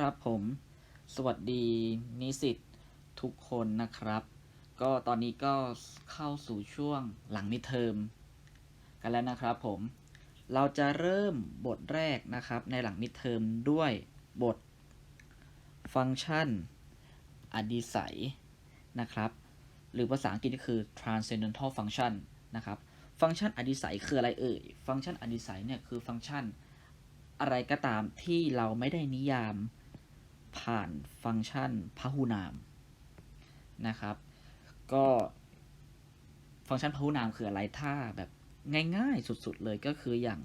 ครับผม สวัสดีนิสิตทุกคนนะครับ ก็ตอนนี้ก็เข้าสู่ช่วงหลังมิดเทอมกันแล้วนะครับผม เราจะเริ่มบทแรกนะครับในหลังมิดเทอมด้วยบท ฟังก์ชัน อดีสัยนะครับ หรือภาษาอังกฤษก็คือ transcendental function นะครับ ฟังก์ชันอดีสัยคืออะไรเอ่ย ฟังก์ชันอดีสัยเนี่ยคือฟังก์ชันอะไรก็ตามที่เราไม่ได้นิยาม ผ่านฟังก์ชันพหุนามนะครับ ก็ฟังก์ชันพหุนามคืออะไรถ้าแบบง่ายๆสุดๆเลยก็คืออย่าง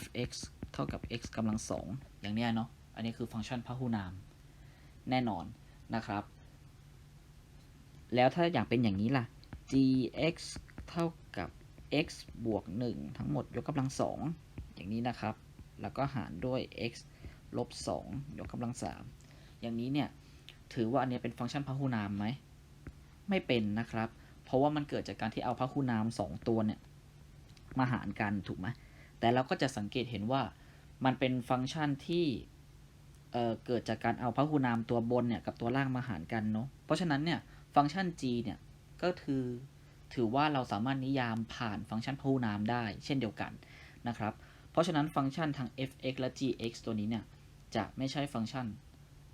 f(x) เท่ากับ x กำลังสองอย่างเนี้ยเนาะอันนี้คือฟังก์ชันพหุนามแน่นอนนะครับ แล้วถ้าอย่างเป็นอย่างนี้ล่ะ gx เท่ากับ x บวก 1 ทั้งหมดยกกำลังสองอย่างนี้นะครับ แล้วก็หารด้วย x ลบ2ยกกำลัง 3 อย่างนี้เนี่ยถือว่าอันนี้เป็นฟังก์ชันพหุนามไหมไม่เป็นนะครับ เพราะว่ามันเกิดจากการที่เอาพหุนาม 2 ตัวเนี่ยมาหารกันถูกไหมแต่เราก็จะสังเกตเห็นว่ามันเป็นฟังก์ชันที่เเกิดจากการเอาพหุนามตัวบนเนี่ยกับตัวล่างมาหารกันเนาะเพราะฉะนั้นเนี่ยฟังก์ชัน g เนี่ยก็คือถือว่าเราสามารถนิยามผ่านฟังก์ชันพหุนามได้ เช่นเดียวกันนะครับ เพราะฉะนั้นฟังก์ชันทาง f(x) และ g(x) ตัวนี้เนี่ย จะไม่ใช่ฟังก์ชัน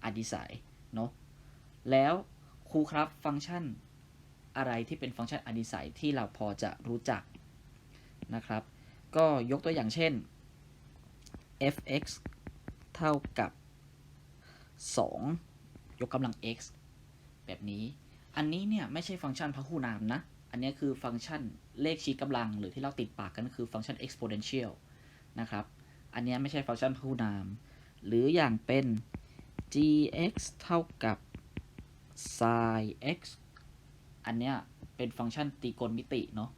อดิสัยเนาะแล้วครูครับฟังก์ชันอะไรที่เป็นฟังก์ชันอดิสัยที่เราพอจะรู้จักนะครับ ก็ยกตัวอย่างเช่น f(x) เท่ากับ 2 ยกกำลัง x แบบนี้ อันนี้เนี่ยไม่ใช่ฟังก์ชันพหุนามนะ อันนี้คือฟังก์ชันเลขชี้กำลัง หรือที่เราติดปากกันคือฟังก์ชัน exponential นะครับ อันนี้ไม่ใช่ฟังก์ชันพหุนาม หรืออย่างเป็น gx เท่ากับ sin x อันเนี้ยเป็นฟังก์ชันตรีโกณมิติเนาะ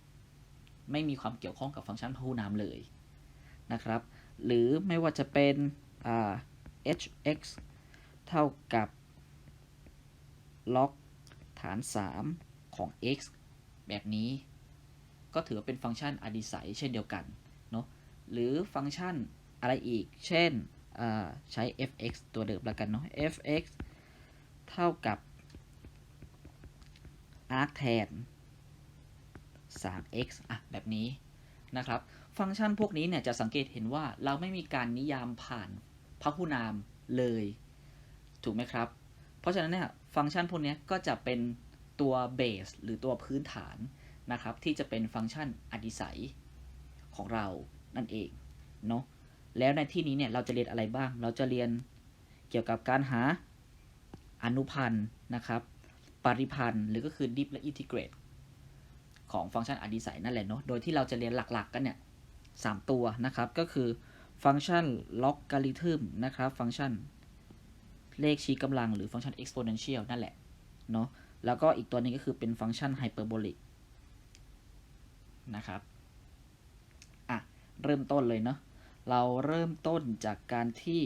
ไม่มีความเกี่ยวข้องกับฟังก์ชันพหุนามเลยนะครับ หรือไม่ว่าจะเป็น hx เท่ากับ log ฐาน 3 ของ x แบบนี้ ก็ถือว่าเป็นฟังก์ชันอดิสัยเช่นเดียวกันเนาะหรือฟังก์ชันอะไรอีก เช่น ใช้ f(x) ตัวเดิมแล้วกันเนาะ f(x) เท่ากับ arc tan 3x อะแบบนี้นะครับ ฟังก์ชันพวกนี้เนี่ยจะสังเกตเห็นว่าเราไม่มีการนิยามผ่านพหุนามเลย ถูกไหมครับ เพราะฉะนั้นเนี่ยฟังก์ชันพวกนี้ก็จะเป็นตัวเบสหรือตัวพื้นฐานนะครับ ที่จะเป็นฟังก์ชันอดิสัยของเรานั่นเองเนาะ แล้วในที่นี้เนี่ยเราจะเรียนอะไรบ้าง เราจะเรียนเกี่ยวกับการหาอนุพันธ์นะครับ ปริพันธ์หรือก็คือ ดิฟและอินทิเกรตของฟังก์ชันอดิสัยนั่นแหละเนาะ โดยที่เราจะเรียนหลักๆ กันเนี่ยสามตัวนะครับ ก็คือฟังก์ชันล็อกการิทึมนะครับ ฟังก์ชันเลขชี้กำลังหรือฟังก์ชัน exponential นั่นแหละเนาะ แล้วก็อีกตัวนึงก็คือเป็นฟังก์ชันไฮเปอร์โบลิกนะครับ อะ เริ่มต้นเลยเนาะ เราเริ่มต้นจากการที่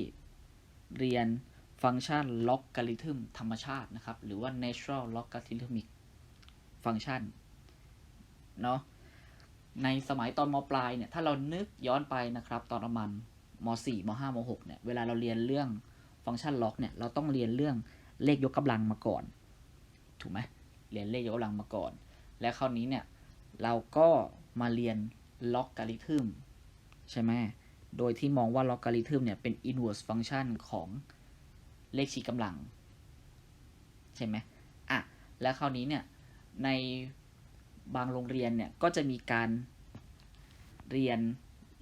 เรียนฟังก์ชันล็อกการิทึมธรรมชาตินะครับ หรือว่า natural logarithmic function เนาะในสมัยตอนมปลายเนี่ย ถ้าเรานึกย้อนไปนะครับ ตอนประมาณม .4 ม .5 ม .6 เนี่ย เวลาเราเรียนเรื่องฟังก์ชันล็อกเนี่ย เราต้องเรียนเรื่องเลขยกกำลังมาก่อน ถูกไหมเรียนเลขยกกำลังมาก่อน และคราวนี้เนี่ย เราก็มาเรียนล็อกการิทึมใช่ไหม โดยที่มองว่าลอการิทึมเนี่ยเป็น inverse function ของเลขชี้กำลัง ใช่ไหมอะ แล้วคราวนี้เนี่ย ในบางโรงเรียนเนี่ย ก็จะมีการเรียน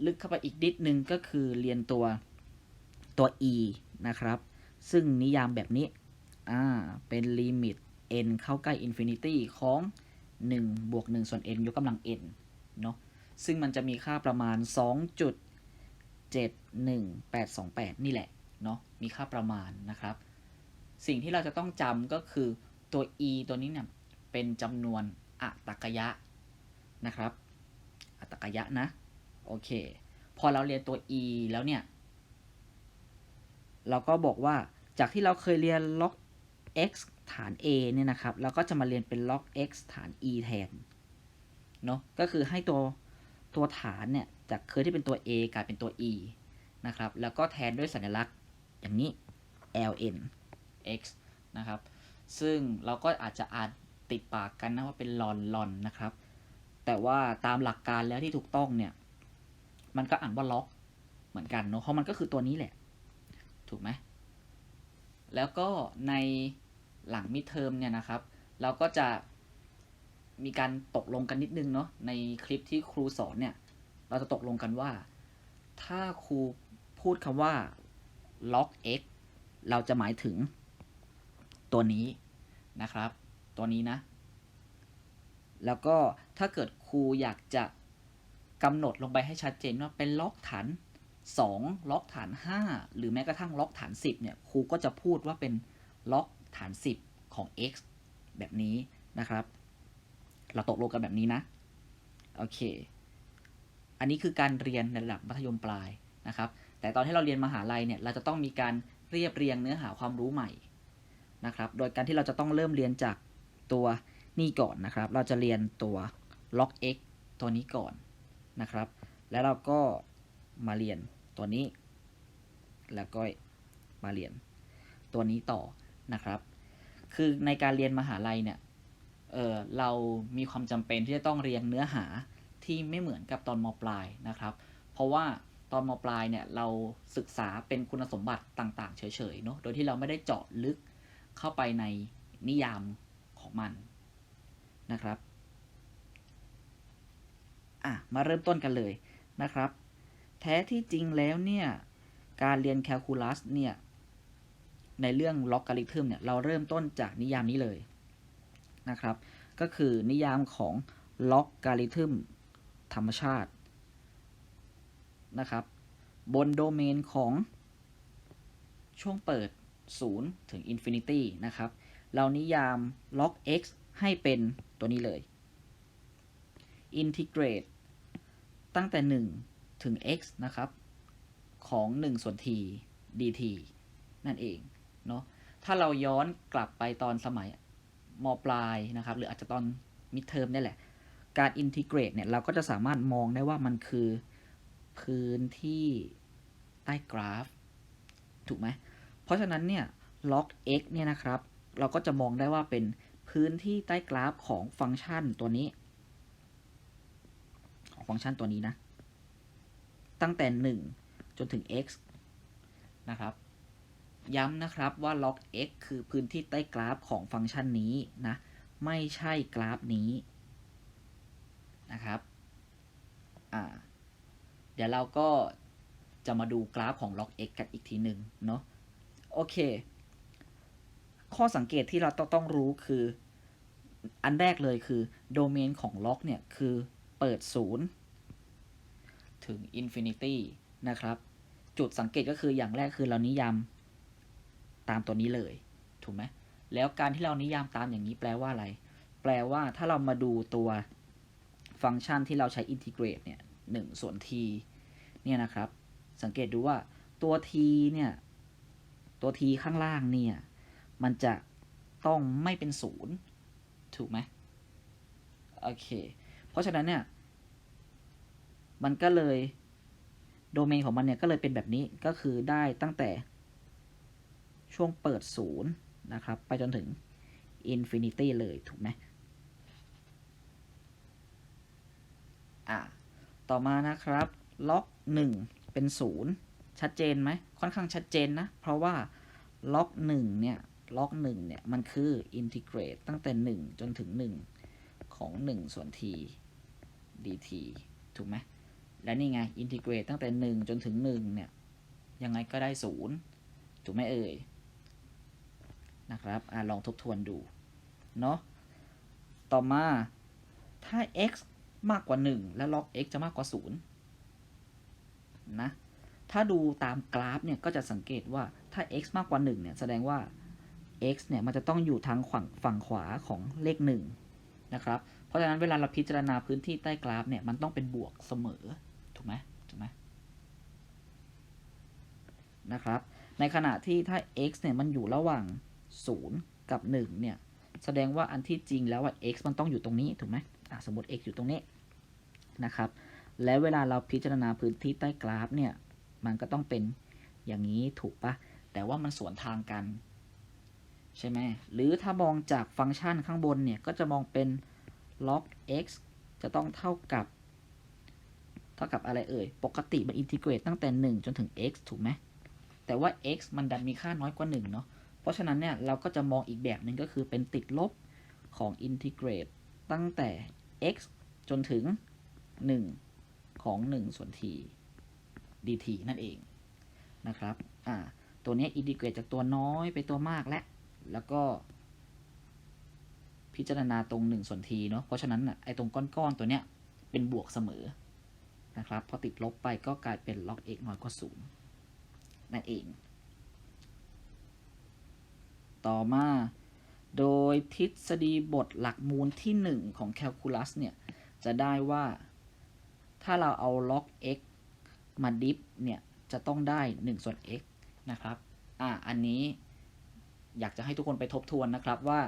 ลึกเข้าไปอีกนิดนึงก็คือเรียนตัวตัว e นะครับ ซึ่งนิยามแบบนี้ อ่า เป็นลิมิต n เข้าใกล้ infinity ของ 1 บวก 1 ส่วน n ยกกำลัง n เนาะ ซึ่งมันจะมีค่าประมาณ 71,828 นี่แหละเนาะมีค่าประมาณนะครับ สิ่งที่เราจะต้องจำก็คือตัว e ตัวนี้เนี่ยเป็นจำนวนอัตกยะนะครับ อัตกยะนะ โอเค พอเราเรียนตัว e แล้วเนี่ย เราก็บอกว่าจากที่เราเคยเรียน log x ฐาน a เนี่ยนะครับ เราก็จะมาเรียนเป็น log x ฐาน e แทน เนาะก็คือให้ตัวตัวฐานเนี่ย จากเคยที่เป็นตัว a กลายเป็นตัว e นะครับ แล้วก็แทนด้วยสัญลักษณ์อย่างนี้ ln x นะครับ ซึ่งเราก็อาจจะอ่านติดปากกันนะว่าเป็นลอนลอนนะครับ แต่ว่าตามหลักการแล้วที่ถูกต้องเนี่ย มันก็อ่านว่าล็อกเหมือนกันเนาะ เพราะมันก็คือตัวนี้แหละ ถูกไหม แล้วก็ในหลังมิดเทอมเนี่ยนะครับ เราก็จะมีการตกลงกันนิดนึงเนาะ ในคลิปที่ครูสอนเนี่ย เราจะตกลงกันว่า ถ้าครูพูดคำว่า log x เราจะหมายถึง ตัวนี้นะครับ ตัวนี้นะ แล้วก็ถ้าเกิดครูอยากจะกำหนดลงไปให้ชัดเจนว่าเป็นล็อกฐาน 2 ล็อกฐาน 5 หรือแม้กระทั่งล็อกฐาน 10 เนี่ยครูก็จะพูดว่าเป็นล็อกฐาน 10 ของ x แบบนี้นะครับ เราตกลงกันแบบนี้นะ โอเค อันนี้คือการเรียนในระดับมัธยมปลายนะครับ แต่ตอนที่เราเรียนมหาลัยเนี่ยเราจะต้องมีการเรียบเรียงเนื้อหาความรู้ใหม่นะครับ โดยการที่เราจะต้องเริ่มเรียนจากตัวนี่ก่อนนะครับ เราจะเรียนตัว log x ตัวนี้ก่อนนะครับ แล้วเราก็มาเรียนตัวนี้ แล้วก็มาเรียนตัวนี้ต่อนะครับ คือในการเรียนมหาลัยเนี่ยเออเรามีความจำเป็นที่จะต้องเรียงเนื้อหา ที่ไม่เหมือนกับตอนมปลายนะครับ เพราะว่าตอนมปลายเนี่ยเราศึกษาเป็นคุณสมบัติต่าง ๆ เฉยๆเนาะโดยที่เราไม่ได้เจาะลึกเข้าไปในนิยามของมันนะครับอะมาเริ่มต้นกันเลยนะครับ แท้ที่จริงแล้วเนี่ยการเรียนแคลคูลัสเนี่ยในเรื่องล็อกการิทึมเนี่ยเราเริ่มต้นจากนิยามนี้เลยนะครับ ก็คือนิยามของล็อกการิทึม ธรรมชาตินะครับ บนโดเมนของช่วงเปิด 0 ถึง Infinity นะครับ เรานิยาม log x ให้เป็นตัวนี้เลย integrate ตั้งแต่ 1 ถึง x นะครับ ของ 1 ส่วน t dt นั่นเองเนาะ ถ้าเราย้อนกลับไปตอนสมัยมปลายนะครับ หรืออาจจะตอนมิดเทอมนี่แหละ การอินทิเกรตเนี่ยเราก็จะสามารถมองได้ว่ามันคือพื้นที่ใต้กราฟ ถูกไหม เพราะฉะนั้นเนี่ย log x เนี่ยนะครับ เราก็จะมองได้ว่าเป็นพื้นที่ใต้กราฟของฟังก์ชันตัวนี้ ของฟังก์ชันตัวนี้นะ ตั้งแต่ 1 จนถึง x นะครับ ย้ำนะครับว่า log x คือพื้นที่ใต้กราฟของฟังก์ชันนี้นะ ไม่ใช่กราฟนี้ นะครับอ่าเดี๋ยวเราก็จะมาดูกราฟของ log x กันอีกทีหนึ่งเนาะโอเค ข้อสังเกตที่เราต้องรู้คือ อันแรกเลยคือโดเมนของ log เนี่ย คือเปิด 0 ถึง infinity นะครับ จุดสังเกตก็คืออย่างแรกคือเรานิยามตามตัวนี้เลย ถูกไหมแล้วการที่เรานิยามตามอย่างนี้แปลว่าอะไร แปลว่าถ้าเรามาดูตัว ฟังก์ชันที่เราใช้ integrate เนี่ย1ส่วน t เนี่ยนะครับ สังเกตดูว่าตัว t เนี่ยตัว t ข้างล่างเนี่ย มันจะต้องไม่เป็นศูนย์ถูกไหมโอเค เพราะฉะนั้นเนี่ย มันก็เลย โดเมนของมันเนี่ยก็เลยเป็นแบบนี้ก็คือได้ตั้งแต่ช่วงเปิดศูนย์นะครับ ไปจนถึง Infinity เลยถูกไหม อะต่อมานะครับล็อก 1 เป็น 0 ชัดเจนไหมค่อนข้างชัดเจนนะ เพราะว่าล็อก1เนี่ยล็อก1เนี่ยมันคือ integrate ตั้งแต่ 1 จนถึง 1 ของ 1 ส่วน t dt ถูกไหมและนี่ไง integrate ตั้งแต่ 1 จนถึง 1 เนี่ย ยังไงก็ได้ 0 ถูกไหมเอ่ย นะครับอลองทบทวนดู เนาะต่อมาถ้า x มากกว่า 1 แล้วล็อก x จะมากกว่า 0 นะ ถ้าดูตามกราฟเนี่ยก็จะสังเกตว่าถ้า x มากกว่า 1 เนี่ย แสดงว่า x เนี่ย มันจะต้องอยู่ทางฝั่งฝั่งขวาของเลข 1 นะครับ เพราะฉะนั้นเวลาเราพิจารณาพื้นที่ใต้กราฟเนี่ย มันต้องเป็นบวกเสมอ ถูกไหมถูกไหมนะครับ ในขณะที่ถ้า x เนี่ย มันอยู่ระหว่าง 0 กับ 1 เนี่ย แสดงว่าอันที่จริงแล้วว่า x มันต้องอยู่ตรงนี้ ถูกไหม สมมติ x อยู่ตรงนี้นะครับ แล้วเวลาเราพิจารณาพื้นที่ใต้กราฟเนี่ย มันก็ต้องเป็นอย่างนี้ถูกปะแต่ว่ามันสวนทางกัน ใช่ไหม หรือถ้ามองจากฟังก์ชันข้างบนเนี่ย ก็จะมองเป็น log x จะต้องเท่ากับ เท่ากับอะไรเอ่ย ปกติมันอินทิเกรตตั้งแต่ 1 จนถึง x ถูกไหม แต่ว่า x มันดันมีค่าน้อยกว่า 1 เนาะ เพราะฉะนั้นเนี่ย เราก็จะมองอีกแบบหนึ่งก็คือเป็นติดลบของอินทิเกรตตั้งแต่ x จนถึง 1 ของ 1 ส่วน t dt นั่นเองนะครับอ่าตัวนี้อินทิเกรตจากตัวน้อยไปตัวมากและแล้วก็ พิจารณาตรง 1 ส่วน t เนาะเพราะฉะนั้นอะไอ้ตรงก้อนๆตัวเนี้ยเป็นบวกเสมอนะครับพอติดลบไปก็กลายเป็น log x น้อยกว่า0นั่นเอง ต่อมา โดยทฤษฎีบทหลักมูลที่ 1 ของแคลคูลัสเนี่ย จะได้ว่า ถ้าเราเอา log x มาดิฟเนี่ย จะต้องได้ 1 ส่วน x นะครับ อ่า อันนี้อยากจะให้ทุกคนไปทบทวนนะครับว่า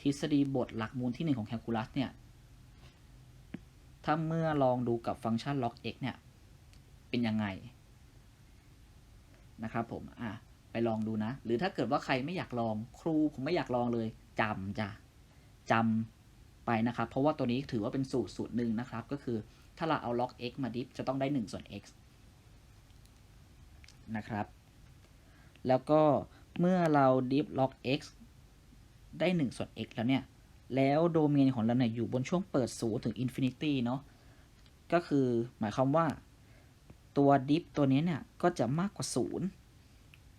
ทฤษฎีบทหลักมูลที่ 1 ของแคลคูลัสเนี่ย ถ้าเมื่อลองดูกับฟังก์ชัน log x เนี่ย เป็นยังไง นะครับผม อะ ไปลองดูนะ หรือถ้าเกิดว่าใครไม่อยากลองครูผมไม่อยากลองเลยจำจ้ะจำไปนะครับ เพราะว่าตัวนี้ถือว่าเป็นสูตรสูตรหนึ่งนะครับ ก็คือถ้าเราเอา log x มาดิฟจะต้องได้ 1 ส่วน x นะครับ แล้วก็เมื่อเราดิฟ log x ได้ 1 ส่วน x แล้วเนี่ย แล้วโดเมนของเราเนี่ยอยู่บนช่วงเปิด0ถึง infinity เนาะ ก็คือหมายความว่าตัวดิฟตัวนี้เนี่ย ก็จะมากกว่า 0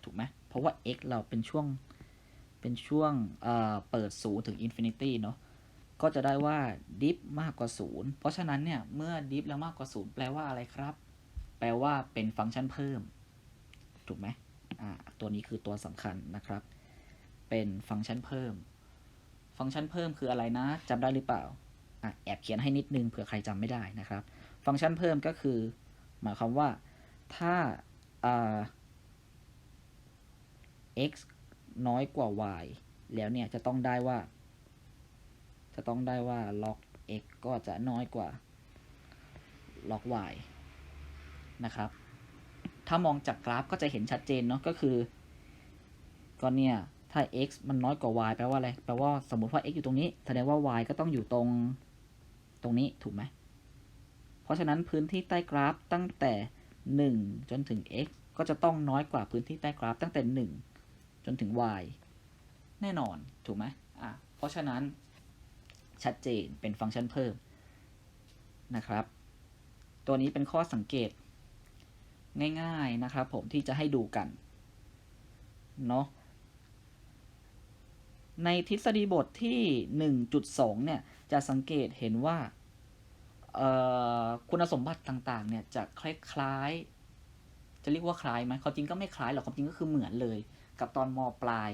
ถูกไหมเพราะว่า x เราเป็นช่วงเป็นช่วงเเปิด 0 ถึง infinity เนาะก็จะได้ว่าดิฟมากกว่า 0 เพราะฉะนั้นเนี่ยเมื่อดิฟแล้วมากกว่า 0 แปลว่าอะไรครับ แปลว่าเป็นฟังก์ชันเพิ่ม ถูกไหมอ่าตัวนี้คือตัวสำคัญนะครับ เป็นฟังก์ชันเพิ่ม ฟังก์ชันเพิ่มคืออะไรนะจำได้หรือเปล่าอะแอบเขียนให้นิดนึงเผื่อใครจำไม่ได้นะครับ ฟังก์ชันเพิ่มก็คือ หมายความว่าถ้าอ่า x น้อยกว่า y แล้วเนี่ยจะต้องได้ว่า จะต้องได้ว่า log x ก็จะน้อยกว่า log y นะครับ ถ้ามองจากกราฟก็จะเห็นชัดเจนเนาะก็คือ ก็เนี่ย ถ้า x มันน้อยกว่า y แปลว่าอะไร แปลว่าสมมติว่า x อยู่ตรงนี้ แสดงว่า y ก็ต้องอยู่ตรงตรงนี้ถูกไหม เพราะฉะนั้นพื้นที่ใต้กราฟตั้งแต่ 1 จนถึง x ก็จะต้องน้อยกว่าพื้นที่ใต้กราฟตั้งแต่ 1 จนถึง y แน่นอนถูกไหมอะเพราะฉะนั้นชัดเจนเป็นฟังก์ชันเพิ่มนะครับ ตัวนี้เป็นข้อสังเกต ง่ายๆนะครับผมที่จะให้ดูกันเนาะในทฤษฎีบทที่ 1.2 เนี่ย จะสังเกตเห็นว่าคุณสมบัติต่างๆ เนี่ย จะคล้ายๆ จะเรียกว่าคล้ายไหมความจริงก็ไม่คล้ายหรอกความจริงก็คือเหมือนเลย กับตอนมปลาย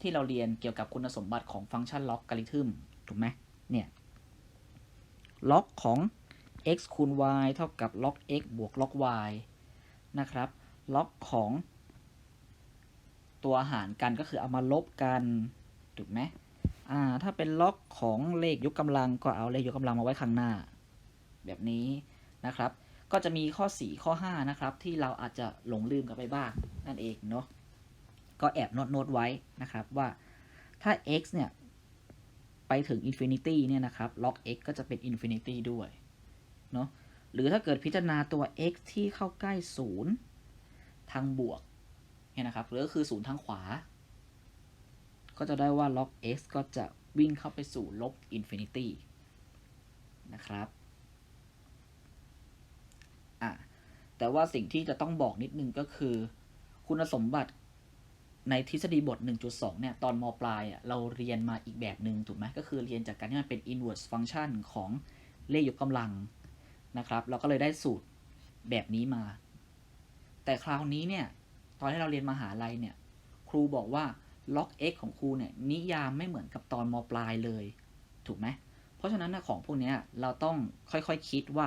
ที่เราเรียนเกี่ยวกับคุณสมบัติของฟังก์ชันล็อกการิทึมถูกไหมเนี่ยล็อกของ x คูณ y เท่ากับล็อก x บวกล็อก y นะครับล็อกของตัวหารกันก็คือเอามาลบกันถูกไหมอ่าถ้าเป็นล็อกของเลขยกกำลังก็เอาเลขยกกำลังมาไว้ข้างหน้า แบบนี้นะครับ ก็จะมีข้อ 4 ข้อ 5 นะครับ ที่เราอาจจะหลงลืมกันไปบ้างนั่นเองเนาะ ก็แอบโน้ตโน้ตไว้นะครับว่าถ้า x เนี่ยไปถึง infinity เนี่ยนะครับ log x ก็จะเป็น infinity ด้วยเนาะหรือถ้าเกิดพิจารณาตัว x ที่เข้าใกล้ 0 ทางบวกเนี่ยนะครับหรือก็คือ 0 ทางขวา ก็จะได้ว่า log x ก็จะวิ่งเข้าไปสู่ลบ infinity นะครับอะแต่ว่าสิ่งที่จะต้องบอกนิดนึงก็คือ คุณสมบัติ ในทฤษฎีบท 1.2 เนี่ย ตอนมปลายอะเราเรียนมาอีกแบบหนึ่งถูกไหมก็คือเรียนจากการที่มันเป็น inverse function ของเลขยกกำลังนะครับ เราก็เลยได้สูตรแบบนี้มา แต่คราวนี้เนี่ย ตอนที่เราเรียนมหาลัยเนี่ย ครูบอกว่า log x ของครูเนี่ย นิยามไม่เหมือนกับตอนมปลายเลย ถูกไหม เพราะฉะนั้นนะของพวกนี้เราต้องค่อยๆคคิดว่า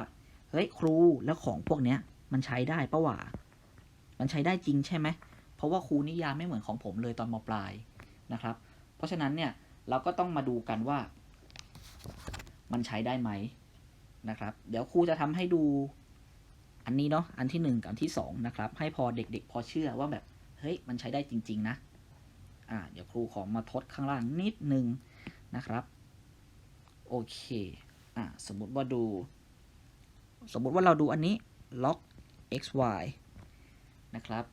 เฮ้ยครูแล้วของพวกเนี้ยมันใช้ได้ปะวะมันใช้ได้จริงใช่ไหม เพราะว่าครูนิยามไม่เหมือนของผมเลยตอนมปลายนะครับ เพราะฉะนั้นเนี่ยเราก็ต้องมาดูกันว่า มันใช้ได้ไหมนะครับ เดี๋ยวครูจะทำให้ดูอันนี้เนาะอันที่หนึ่งกับอันที่สองนะครับให้พอเด็กๆ พอเชื่อว่าแบบเฮ้ยมันใช้ได้จริง ๆ นะอ่าเดี๋ยวครูขอมาทดข้างล่างนิดนึงนะครับโอเคอ่าสมมุติว่าดู สมมุติว่าเราดูอันนี้ log xy นะครับ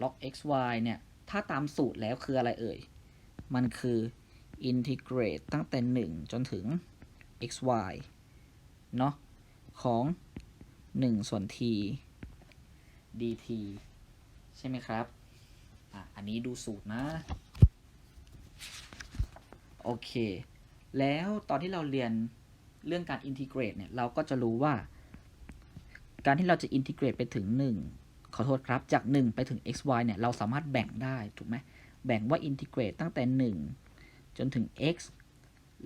log xy เนี่ย ถ้าตามสูตรแล้วคืออะไรเอ่ย มันคือ integrate ตั้งแต่ 1 จนถึง xy เนาะของ 1 ส่วน t dt ใช่ไหมครับอะอันนี้ดูสูตรนะ โอเค แล้วตอนที่เราเรียนเรื่องการ integrate เนี่ย เราก็จะรู้ว่า การที่เราจะ integrate ไปถึง 1 ขอโทษครับ จาก 1 ไปถึง xy เนี่ย เราสามารถแบ่งได้ ถูกไหม แบ่งว่า integrate ตั้งแต่ 1 จนถึง x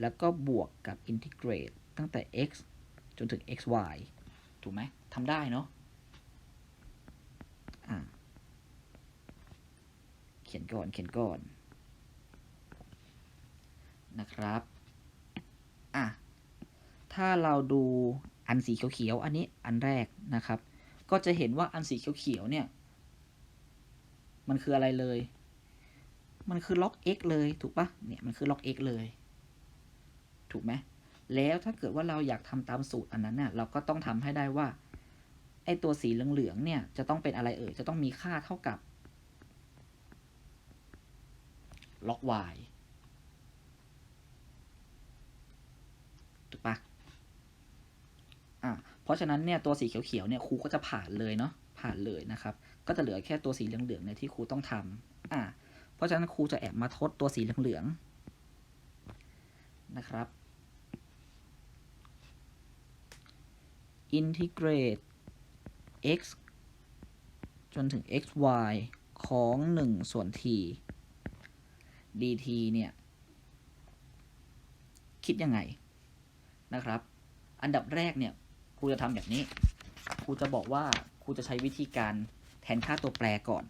แล้วก็บวกกับ integrate ตั้งแต่ x จนถึง xy ถูกไหมทำได้เนาะอะเขียนก่อน เขียนก่อน นะครับ อะ ถ้าเราดูอันสีเขียวๆ อันนี้อันแรกนะครับ ก็จะเห็นว่าอันสีเขียวๆเนี่ย มันคืออะไรเลย มันคือ log x เลยถูกปะเนี่ยมันคือ log x เลย ถูกไหมแล้วถ้าเกิดว่าเราอยากทำตามสูตรอันนั้นน่ะเราก็ต้องทำให้ได้ว่าไอตัวสีเหลืองๆเนี่ยจะต้องเป็นอะไรเอ่ยจะต้องมีค่าเท่ากับ log y ถูกปะอะ เพราะฉะนั้นเนี่ยตัวสีเขียวๆเนี่ยครูก็จะผ่านเลยเนาะผ่านเลยนะครับ ก็จะเหลือแค่ตัวสีเหลืองๆเนี่ยที่ครูต้องทำอะเพราะฉะนั้นครูจะแอบมาทดตัวสีเหลืองๆนะครับ integrate x จนถึง xy ของ 1 ส่วน t dt เนี่ย คิดยังไงนะครับ อันดับแรกเนี่ย ครูจะทำแบบนี้ ครูจะบอกว่าครูจะใช้วิธีการแทนค่าตัวแปรก่อน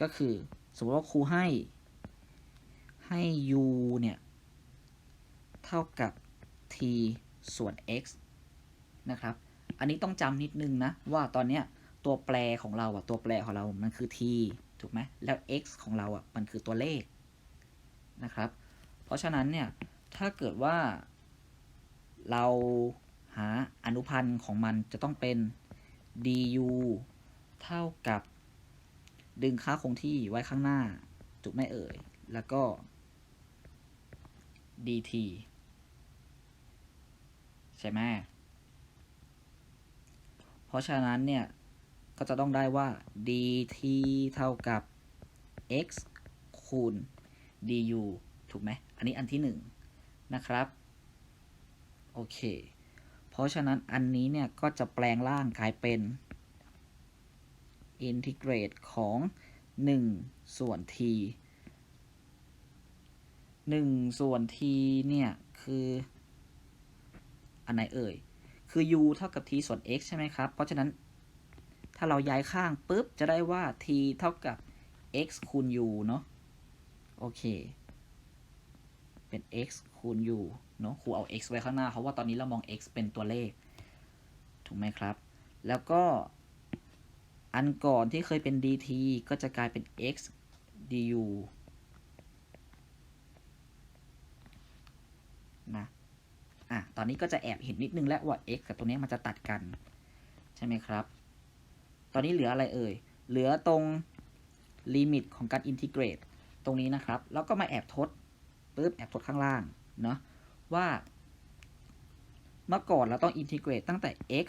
ก็คือสมมติว่าครูให้ให้ u เนี่ย เท่ากับ t ส่วน x นะครับ อันนี้ต้องจำนิดนึงนะ ว่าตอนเนี้ยตัวแปรของเราอะตัวแปรของเรามันคือ t ถูกไหมแล้ว x ของเราอะมันคือตัวเลขนะครับ เพราะฉะนั้นเนี่ย ถ้าเกิดว่าเรา หาอนุพันธ์ของมันจะต้องเป็น du เท่ากับ ดึงค่าคงที่ไว้ข้างหน้าถูกไหมเอ่ย แล้วก็ dt ใช่ไหมเพราะฉะนั้นเนี่ย ก็จะต้องได้ว่า dt เท่ากับ x คูณ du ถูกไหม อันนี้อันที่หนึ่งนะครับ โอเค เพราะฉะนั้นอันนี้เนี่ยก็จะแปลงร่างกลายเป็น integrate ของ 1 ส่วน t 1 ส่วน t เนี่ย คือ อันไหนเอ่ย คือ u เท่ากับ t ส่วน x ใช่ไหมครับ เพราะฉะนั้น ถ้าเราย้ายข้างปุ๊บ จะได้ว่า t เท่ากับ x คูณ u เนาะ โอเค เป็น x คูณ u เนาะครูเอา x ไว้ข้างหน้า เพราะว่าตอนนี้เรามอง x เป็นตัวเลข ถูกไหมครับ แล้วก็อันก่อนที่เคยเป็น dt ก็จะกลายเป็น x du นะอะตอนนี้ก็จะแอบเห็นนิดนึงแล้วว่า x กับตัวนี้มันจะตัดกัน ใช่ไหมครับ ตอนนี้เหลืออะไรเอ่ย เหลือตรงลิมิตของการอินทิเกรต ตรงนี้นะครับ แล้วก็มาแอบทดปุ๊บแอบทดข้างล่าง เนาะว่า เมื่อก่อนเราต้องอินทิเกรตตั้งแต่ x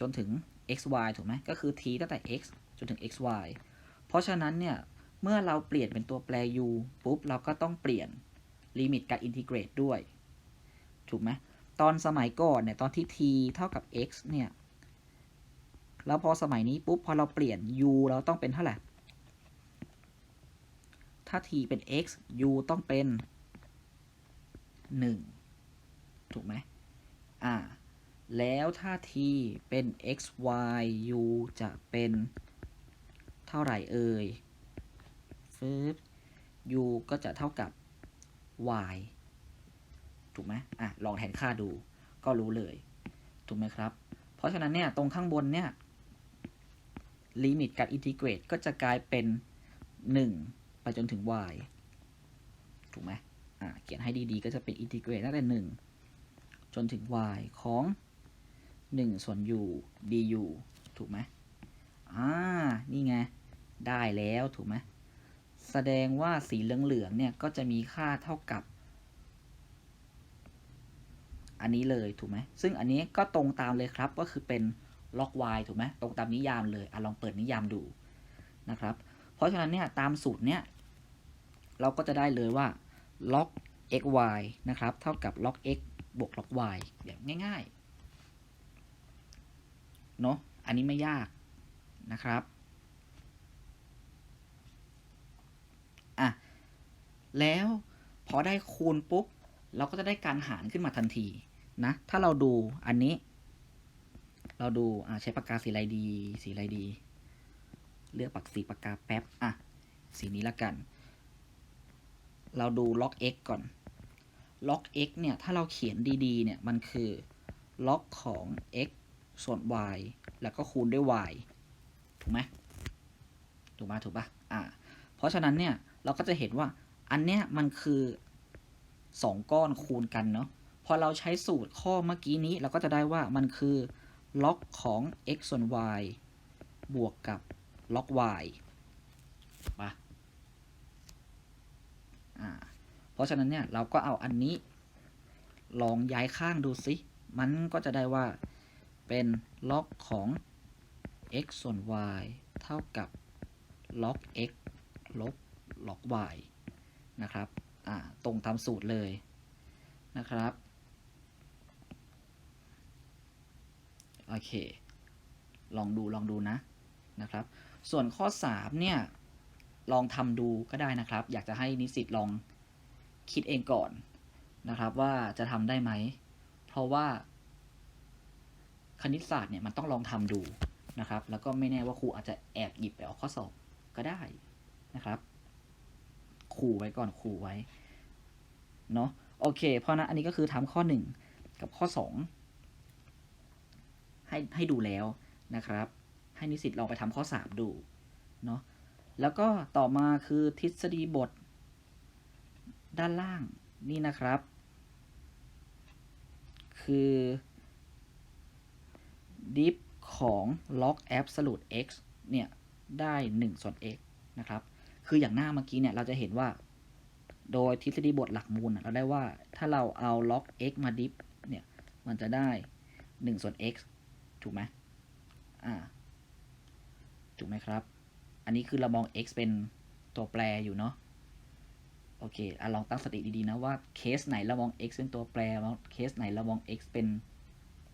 จนถึง xy ถูกไหมก็คือ t ตั้งแต่ x จนถึง xy เพราะฉะนั้นเนี่ย เมื่อเราเปลี่ยนเป็นตัวแปร u ปุ๊บ เราก็ต้องเปลี่ยนลิมิตการอินทิเกรตด้วย ถูกไหมตอนสมัยก่อนเนี่ย ตอนที่ t เท่ากับ x เนี่ย แล้วพอสมัยนี้ปุ๊บ พอเราเปลี่ยน u เราต้องเป็นเท่าไหร่ ถ้า t เป็น x u ต้องเป็น 1 ถูกไหมอ่า แล้วถ้า t เป็น x y u จะเป็นเท่าไหร่เอ่ยฟึบ u ก็จะเท่ากับ y ถูกไหมอะ ลองแทนค่าดูก็รู้เลย ถูกไหมครับ เพราะฉะนั้นเนี่ย ตรงข้างบนเนี่ยลิมิตการอินทิเกรตก็จะกลายเป็นหนึ่งไปจนถึง y ถูกไหม เขียนให้ดีๆ ก็จะเป็นอินทิเกรตตั้งแต่หนึ่งจนถึง y ของหนึ่งส่วน u du ถูกไหมอ่า นี่ไง ได้แล้วถูกไหม แสดงว่าสีเหลืองๆเนี่ย ก็จะมีค่าเท่ากับ อันนี้เลยถูกไหม ซึ่งอันนี้ก็ตรงตามเลยครับ ก็คือเป็นล็อก y ถูกไหม ตรงตามนิยามเลยอะลองเปิดนิยามดูนะครับ เพราะฉะนั้นเนี่ยตามสูตรเนี่ย เราก็จะได้เลยว่า log x y นะครับ เท่ากับ log x บวก log y แบบง่ายๆ เนาะอันนี้ไม่ยากนะครับ อะ แล้วพอได้คูณปุ๊บ เราก็จะได้การหารขึ้นมาทันทีนะ ถ้าเราดูอันนี้ เราดูอ่าใช้ปากกาสีอะไรดี สีอะไรดี เลือกปากสีปากกาแป๊บ อะ สีนี้ละกัน เราดู log x ก่อน log x เนี่ย ถ้าเราเขียนดีๆ เนี่ย มันคือ log ของ x ส่วน y แล้วก็คูณด้วย y ถูกไหมถูกไหมถูกปะอ่า เพราะฉะนั้นเนี่ย เราก็จะเห็นว่าอันเนี้ยมันคือสองก้อนคูณกันเนาะ พอเราใช้สูตรข้อเมื่อกี้นี้ เราก็จะได้ว่ามันคือ log ของ x ส่วน y บวกกับ log y ถูกปะอ่า เพราะฉะนั้นเนี่ยเราก็เอาอันนี้ ลองย้ายข้างดูสิ มันก็จะได้ว่าเป็น log ของ x ส่วน y เท่ากับ log x ลบ log y นะครับอ่าตรงตามสูตรเลยนะครับ โอเค ลองดูลองดูนะนะครับ ส่วนข้อ 3 เนี่ย ลองทำดูก็ได้นะครับ อยากจะให้นิสิตลองคิดเองก่อนนะครับ ว่าจะทำได้ไหม เพราะว่า คณิตศาสตร์เนี่ยมันต้องลองทำดูนะครับ แล้วก็ไม่แน่ว่าครูอาจจะแอบหยิบไปออกข้อสอบก็ได้นะครับขู่ไว้ก่อนขู่ไว้เนาะโอเค เพราะนั้นอันนี้ก็คือทำข้อ 1 กับข้อ 2 ให้ให้ดูแล้วนะครับ ให้นิสิตลองไปทำข้อ 3 ดูเนาะ แล้วก็ต่อมาคือทฤษฎีบท ด้านล่างนี่นะครับ คือ diff ของ log absolute x เนี่ยได้1ส่วน x นะครับ คืออย่างหน้าเมื่อกี้เนี่ยเราจะเห็นว่า โดยทฤษฎีบทหลักมูลเราได้ว่าถ้าเราเอา log x มา diff เนี่ยมันจะได้1ส่วน x ถูกไหมอ่า ถูกไหมครับ อันนี้คือเรามอง x เป็นตัวแปรอยู่เนาะโอเคอะลองตั้งสติดีๆนะว่าเคสไหนเรามอง x เป็นตัวแปรเคสไหนเรามอง x เป็น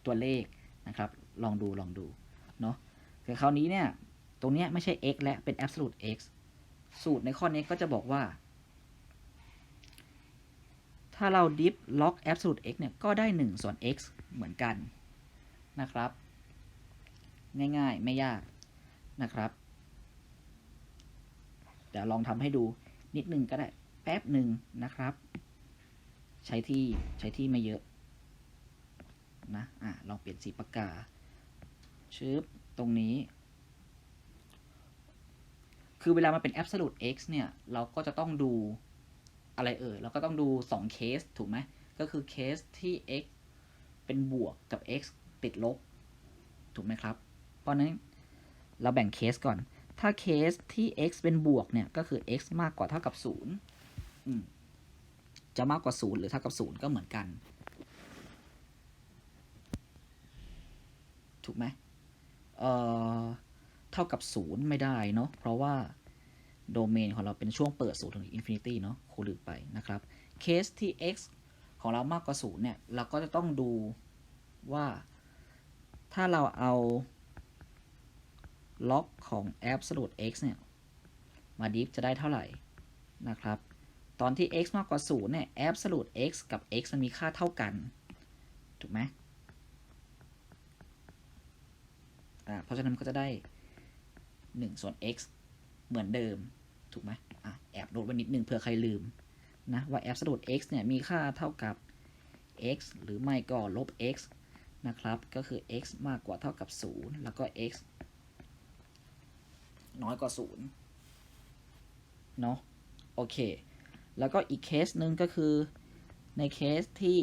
ตัวเลขนะครับ ลองดูลองดูเนาะแต่คราวนี้เนี่ย ตรงเนี้ยไม่ใช่ x และเป็น absolute x สูตรในข้อนี้ก็จะบอกว่า ถ้าเรา diff log absolute x เนี่ย ก็ได้ 1 ส่วน x เหมือนกันนะครับ ง่ายๆ ไม่ยากนะครับ เดี๋ยวลองทำให้ดูนิดนึงก็ได้แป๊บหนึ่งนะครับ ใช้ที่ใช้ที่ไม่เยอะนะอะลองเปลี่ยนสีปากกาชึบตรงนี้ คือเวลามันเป็น absolute x เนี่ยเราก็จะต้องดูอะไรเอ่ยเราก็ต้องดู 2 เคสถูกไหมก็คือเคสที่ x เป็นบวกกับ x ติดลบ ถูกไหมครับ เพราะนั้นเราแบ่งเคสก่อน ถ้าเคสที่ x เป็นบวกเนี่ยก็คือ x มากกว่าเท่ากับ0จะมากกว่า 0 หรือเท่ากับ 0 ก็เหมือนกัน ถูกไหมเอ่อเท่ากับ 0 ไม่ได้เนาะเพราะว่าโดเมนของเราเป็นช่วงเปิด0ถึงอินฟินิตี้เนาะครูลืมไปนะครับ เคสที่ x ของเรามากกว่า 0 เนี่ย เราก็จะต้องดูว่าถ้าเราเอา ล็อกของ absolute x เนี่ย มาดิฟจะได้เท่าไหร่นะครับ ตอนที่ x มากกว่า 0 เนี่ย absolute x กับ x มันมีค่าเท่ากัน ถูกไหมอ่า เพราะฉะนั้นก็จะได้ 1 ส่วน x เหมือนเดิม ถูกไหมอะ แอบโน้ตไว้นิดนึงเผื่อใครลืมนะ ว่า absolute x เนี่ย มีค่าเท่ากับ x หรือไม่ก็ลบ x นะครับ ก็คือ x มากกว่าเท่ากับ 0 แล้วก็ x น้อยกว่า0เนาะโอเค แล้วก็อีกเคสหนึ่งก็คือในเคสที่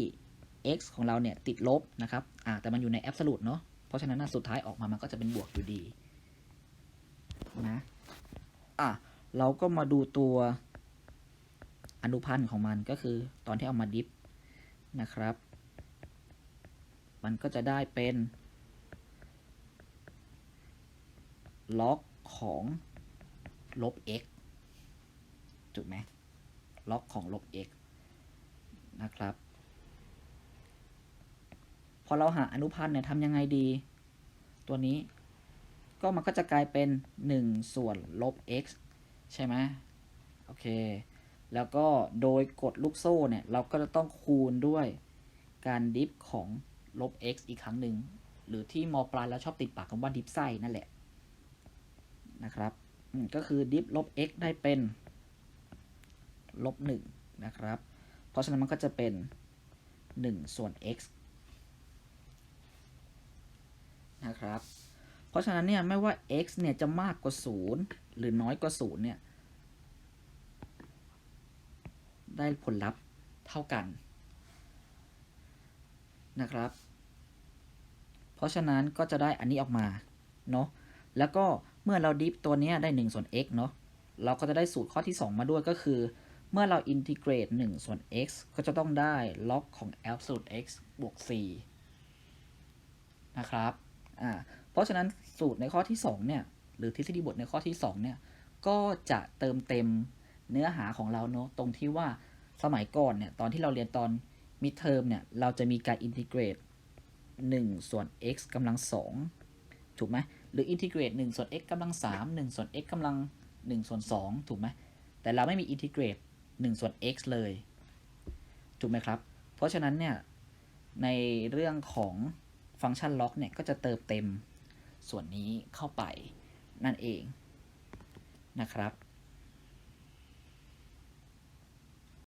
x ของเราเนี่ยติดลบนะครับอ่าแต่มันอยู่ใน absolute เนาะเพราะฉะนั้นสุดท้ายออกมามันก็จะเป็นบวกอยู่ดีนะอะเราก็มาดูตัวอนุพันธ์ของมันก็คือตอนที่เอามาดิฟนะครับ มันก็จะได้เป็นล็อก ของลบ x ถูกไหมล็อกของลบ x นะครับ พอเราหาอนุพันธ์เนี่ยทำยังไงดี ตัวนี้ก็มันก็จะกลายเป็น 1 ส่วนลบ x ใช่ไหมโอเค แล้วก็โดยกฎลูกโซ่เนี่ย เราก็จะต้องคูณด้วยการดิฟของลบ x อีกครั้งหนึ่ง หรือที่มอปลายแล้วชอบติดปากคำว่าดิฟไส้นั่นแหละ นะครับก็คือดิฟลบ x ได้เป็นลบ1นะครับ เพราะฉะนั้นมันก็จะเป็น 1 ส่วน x นะครับ เพราะฉะนั้นเนี่ยไม่ว่า x เนี่ยจะมากกว่า 0 หรือน้อยกว่า 0 เนี่ย ได้ผลลัพธ์เท่ากันนะครับ เพราะฉะนั้นก็จะได้อันนี้ออกมา เนาะแล้วก็ เมื่อเราดิฟตัวนี้ได้1ส่วน x เนาะเราก็จะได้สูตรข้อที่ 2 มาด้วยก็คือ เมื่อเราอินทิเกรต1ส่วน x ก็จะต้องได้ล็อกของ absolute x บวก4นะครับอ่าเพราะฉะนั้นสูตรในข้อที่ 2 เนี่ย หรือทฤษฎีบทในข้อที่ 2 เนี่ย ก็จะเติมเต็มเนื้อหาของเราเนาะตรงที่ว่าสมัยก่อนเนี่ย ตอนที่เราเรียนตอน mid term เนี่ย เราจะมีการอินทิเกรต1ส่วน x กำลัง2ถูกไหม หรืออินทิเกรต1ส่วน x กำลัง3 1ส่วน x กำลัง1ส่วน2ถูกไหมแต่เราไม่มีอินทิเกรต1ส่วน x เลย ถูกไหมครับ เพราะฉะนั้นเนี่ย ในเรื่องของฟังก์ชันล็อกเนี่ยก็จะเติมเต็มส่วนนี้เข้าไปนั่นเองนะครับ